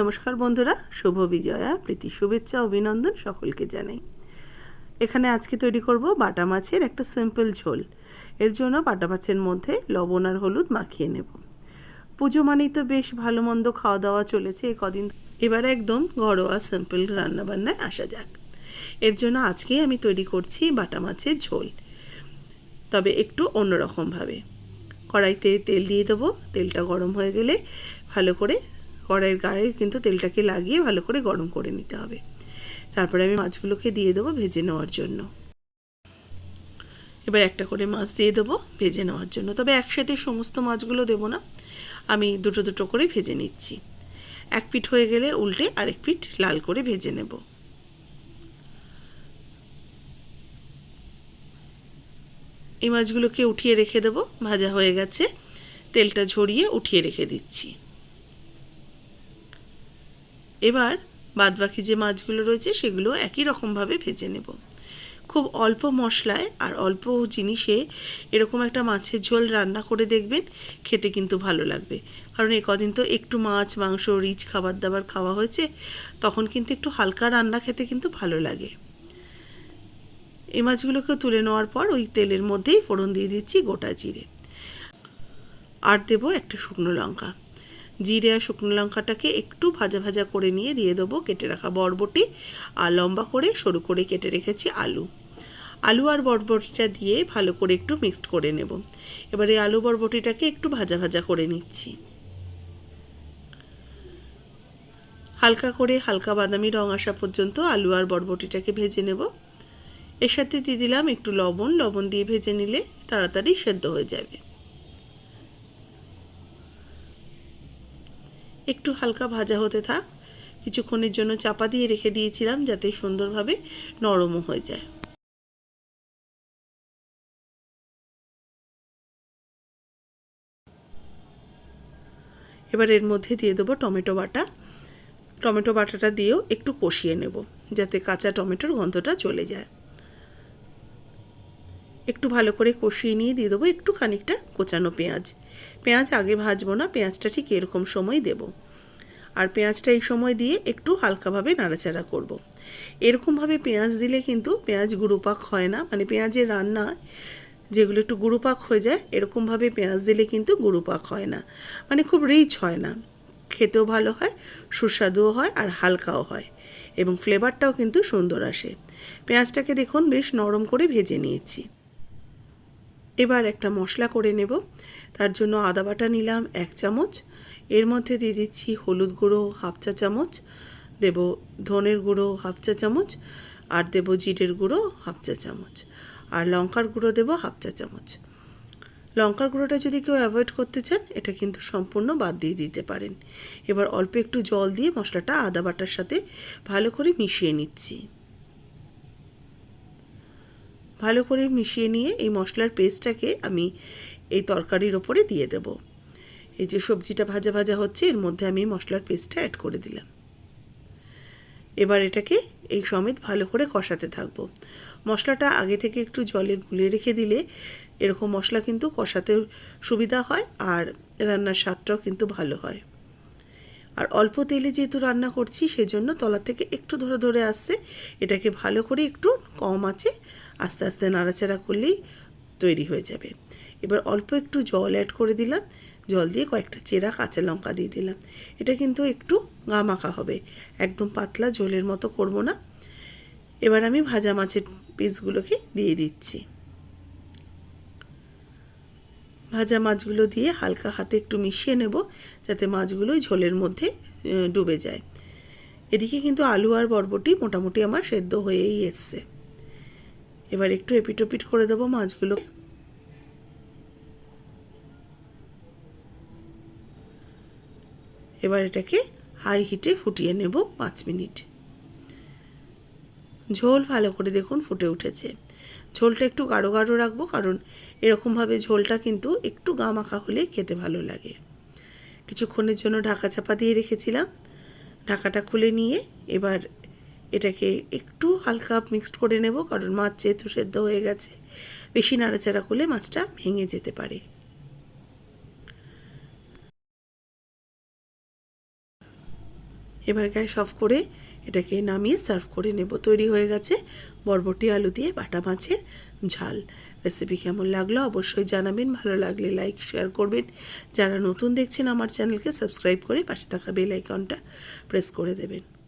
নমস্কার বন্ধুরা, শুভ বিজয়া, প্রীতি শুভেচ্ছা, অভিনন্দন সকলকে জানাই। এখানে আজকে তৈরি করব বাটা মাছের একটা সিম্পল ঝোল। এর জন্য বাটা মাছের মধ্যে লবণ আর হলুদ মাখিয়ে নেব। পুজো মানেই তো বেশ ভালো মন্দ খাওয়া দাওয়া চলেছে এ কদিন। এবার একদম ঘরোয়া সিম্পল রান্নাবান্নায় আসা যাক। এর জন্য আজকেই আমি তৈরি করছি বাটা মাছের ঝোল। তবে একটু অন্যরকমভাবে। কড়াইতে তেল দিয়ে দেবো, তেলটা গরম হয়ে গেলে ভালো করে কড়াইয়ের গায়ে কিন্তু তেলটাকে লাগিয়ে ভালো করে গরম করে নিতে হবে। তারপরে আমি মাছগুলোকে দিয়ে দেবো ভেজে নেওয়ার জন্য। এবার একটা করে মাছ দিয়ে দেবো ভেজে নেওয়ার জন্য। তবে একসাথে সমস্ত মাছগুলো দেবো না, আমি দুটো দুটো করে ভেজে নিচ্ছি। এক পিঠ হয়ে গেলে উল্টে আরেক পিঠ লাল করে ভেজে নেব। এই মাছগুলোকে উঠিয়ে রেখে দেবো, ভাজা হয়ে গেছে। তেলটা ঝরিয়ে উঠিয়ে রেখে দিচ্ছি। এবার বাদবাকি যে মাছগুলো রয়েছে সেগুলো একই রকমভাবে ভেজে নেব। খুব অল্প মশলায় আর অল্প জিনিসে এরকম একটা মাছের ঝোল রান্না করে দেখবেন, খেতে কিন্তু ভালো লাগবে। কারণ এই কদিন তো একটু মাছ, মাংস, রিচ, খাবার দাবার খাওয়া হয়েছে, তখন কিন্তু একটু হালকা রান্না খেতে কিন্তু ভালো লাগে। এই মাছগুলোকে তুলে নেওয়ার পর ওই তেলের মধ্যেই ফোড়ন দিয়ে দিচ্ছি গোটা জিরে। আর দেবো একটা শুকনো লঙ্কা। জিরে আর শুকনো লঙ্কাটাকে একটু ভাজা ভাজা করে নিয়ে দিয়ে দেবো কেটে রাখা বরবটি আর লম্বা করে সরু করে কেটে রেখেছি আলু। আলু আর বরবটিটা দিয়ে ভালো করে একটু মিক্সড করে নেব। এবারে আলু বরবটিটাকে একটু ভাজা ভাজা করে নিচ্ছি। হালকা করে হালকা বাদামি রং আসা পর্যন্ত আলু আর বরবটিটাকে ভেজে নেব। এর সাথে দিয়ে দিলাম একটু লবণ। লবণ দিয়ে ভেজে নিলে তাড়াতাড়ি সেদ্ধ হয়ে যাবে। একটু হালকা ভাজা হতে থাক। কিছুক্ষণের জন্য চাপা দিয়ে রেখে দিয়েছিলাম যাতে সুন্দরভাবে নরমও হয়ে যায়। এবার এর মধ্যে দিয়ে দেবো টমেটো বাটা। টমেটো বাটাটা দিয়েও একটু কষিয়ে নেব যাতে কাঁচা টমেটোর গন্ধটা চলে যায়। একটু ভালো করে কষিয়ে নিয়ে দিয়ে দেবো একটু খানিকটা কোচানো পেঁয়াজ। পেঁয়াজ আগে ভাজবো না, পেঁয়াজটা ঠিক এরকম সময় দেব। আর পেঁয়াজটা এই সময় দিয়ে একটু হালকাভাবে নাড়াচাড়া করব। এরকমভাবে পেঁয়াজ দিলে কিন্তু পেঁয়াজ গুঁড়োপাক হয় না। মানে পেঁয়াজের রান্না যেগুলো একটু গুঁড়োপাক হয়ে যায়, এরকমভাবে পেঁয়াজ দিলে কিন্তু গুঁড়োপাক হয় না। মানে খুব রিচ হয় না। খেতেও ভালো হয়, সুস্বাদুও হয় আর হালকাও হয় এবং ফ্লেভারটাও কিন্তু সুন্দর আসে। পেঁয়াজটাকে দেখুন বেশ নরম করে ভেজে নিয়েছি। এবার একটা মশলা করে নেব। তার জন্য আদা বাটা নিলাম, এক চামচ। এর মধ্যে দিয়ে দিচ্ছি হলুদ গুঁড়ো, হাফ চা চামচ। দেব ধনের গুঁড়ো, হাফ চা চামচ। আর দেব জিরের গুঁড়ো, হাফ চা চামচ। আর লঙ্কার গুঁড়ো দেব, হাফ চা চামচ। লঙ্কার গুঁড়োটা যদি কেউ অ্যাভয়েড করতে চান, এটা কিন্তু সম্পূর্ণ বাদ দিয়ে দিতে পারেন। এবার অল্প একটু জল দিয়ে মশলাটা আদা বাটার সাথে ভালো করে মিশিয়ে নিচ্ছি। ভালো করে মিশিয়ে নিয়ে এই মশলার পেস্টটাকে আমি এই তরকারির ওপরে দিয়ে দেব। এই যে সবজিটা ভাজা ভাজা হচ্ছে, এর মধ্যে আমি মশলার পেস্টটা অ্যাড করে দিলাম। এবার এটাকে এই সমেত ভালো করে কষাতে থাকব। মশলাটা আগে থেকে একটু জলে গুলে রেখে দিলে এরকম মশলা কিন্তু কষাতে সুবিধা হয় আর রান্নার স্বাদটাও কিন্তু ভালো হয়। আর অল্প তেলে যেহেতু রান্না করছি, সেজন্য তলা থেকে একটু ধরে ধরে আসছে। এটাকে ভালো করে একটু কম আছে, আস্তে আস্তে নাড়াচাড়া করলেই তৈরি হয়ে যাবে। এবার অল্প একটু জল অ্যাড করে দিলাম। জল দিয়ে কয়েকটা চেরা কাঁচা লঙ্কা দিয়ে দিলাম। এটা কিন্তু একটু গা মাখা হবে। একদম পাতলা জলের মতো করব না। এবার আমি ভাজা মাছের পিসগুলোকে দিয়ে দিচ্ছি। ভাজা মাছগুলো দিয়ে হালকা হাতে একটু মিশিয়ে নেব, যাতে মাছগুলো ঝোলের মধ্যে ডুবে যায়। এদিকে কিন্তু আলু আর বরবটি মোটামুটি আমার সেদ্ধ হয়েই এসছে। এবার একটু এপিটোপিট করে দেবো মাছগুলো। এবার এটাকে হাই হিটে ফুটিয়ে নেব পাঁচ মিনিট। ঝোল ভালো করে দেখুন ফুটে উঠেছে। ঝোলটা একটু গাঢ় গাঢ় রাখব, কারণ এরকমভাবে ঝোলটা কিন্তু একটু গা মাখা হলে খেতে ভালো লাগে। কিছুক্ষণের জন্য ঢাকা চাপা দিয়ে রেখেছিলাম। ঢাকাটা খুলে নিয়ে এবার এটাকে একটু হালকা মিক্সড করে নেব, কারণ মাছ যেহেতু সেদ্ধ হয়ে গেছে, বেশি নাড়াচাড়া করলে মাছটা ভেঙে যেতে পারে। এবার গ্যাস অফ করে এটাকে নামিয়ে সার্ভ করে নেব। তৈরি হয়ে গেছে বরবটি আলু দিয়ে বাটা মাছের ঝাল। রেসিপি কেমন লাগল অবশ্যই জানাবেন। ভালো লাগলে লাইক, শেয়ার করবেন। যারা নতুন দেখছেন আমার চ্যানেলকে সাবস্ক্রাইব করে পাশে থাকা বেল আইকনটা প্রেস করে দেবেন।